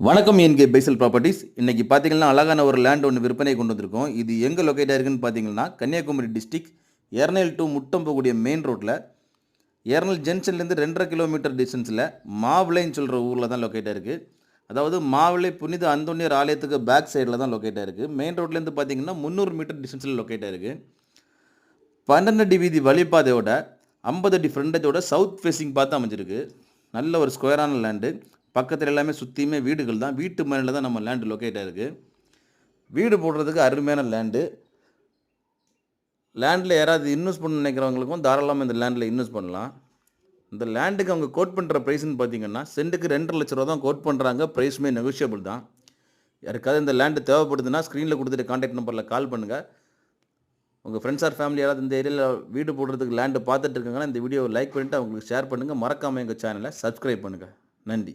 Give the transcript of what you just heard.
வணக்கம் என்கே பைசல் ப்ராப்பர்ட்டிஸ். இன்னைக்கு பார்த்தீங்கன்னா அழகான ஒரு லேண்ட் ஒன்று விற்பனை கொண்டு வந்திருக்கோம். இது எங்கே லொக்கேட் ஆயிருக்குன்னு பார்த்தீங்கன்னா கன்னியாகுமரி டிஸ்ட்ரிக் எர்னல் டு முட்டம் போகக்கூடிய மெயின் ரோட்டில் எர்னல் ஜங்ஷன்லேருந்து ரெண்டரை கிலோமீட்டர் டிஸ்டன்ஸில் மாவிளைன்னு சொல்கிற ஊரில் தான் லொக்கேட் ஆயிருக்கு அதாவது மாவிளை புனித அந்தோனியர் ஆலயத்துக்கு பேக் சைடில் தான் லொக்கேட் ஆயிருக்கு மெயின் ரோட்லேருந்து பார்த்தீங்கன்னா முந்நூறு மீட்டர் டிஸ்டன்ஸில் லொக்கேட் ஆயிருக்கு பன்னெண்டு அடி வீதி வழிபாதையோட ஐம்பது அடி ஃப்ரண்டேஜோட சவுத் ஃபேஸிங் பார்த்து அமைஞ்சிருக்கு. நல்ல ஒரு ஸ்கொயரான லேண்டு பக்கத்தில் எல்லாமே சுற்றியுமே வீடுகள் தான். வீட்டு மேலே தான் நம்ம லேண்டு லொக்கேட் ஆகிருக்கு வீடு போடுறதுக்கு அருமையான லேண்டு லேண்டில் யாராவது இன்வெஸ்ட் பண்ண நினைக்கிறவங்களுக்கும் தாராளமாக இந்த லேண்டில் இன்வெஸ்ட் பண்ணலாம். இந்த லேண்டுக்கு அவங்க கோட் பண்ணுற ப்ரைஸ்னு பார்த்தீங்கன்னா சென்ட்டுக்கு ரெண்டரை லட்ச ரூபா தான் கோட் பண்ணுறாங்க ப்ரைஸுமே நெகோஷியபிள் தான். யாருக்காவது இந்த லேண்டு தேவைப்படுதுன்னா ஸ்க்ரீனில் கொடுத்துட்டு காண்டாக்ட் நம்பரில் கால் பண்ணுங்கள் உங்கள் ஃப்ரெண்ட்ஸ் ஆர் ஃபேமிலி யாராவது இந்த ஏரியாவில் வீடு போடுறதுக்கு லேண்டு பார்த்துட்டு இருக்காங்கன்னா இந்த வீடியோவை லைக் பண்ணிவிட்டு அவங்களுக்கு ஷேர் பண்ணுங்கள் மறக்காமல் எங்கள் சேனலை சப்ஸ்கிரைப் பண்ணுங்கள் நன்றி.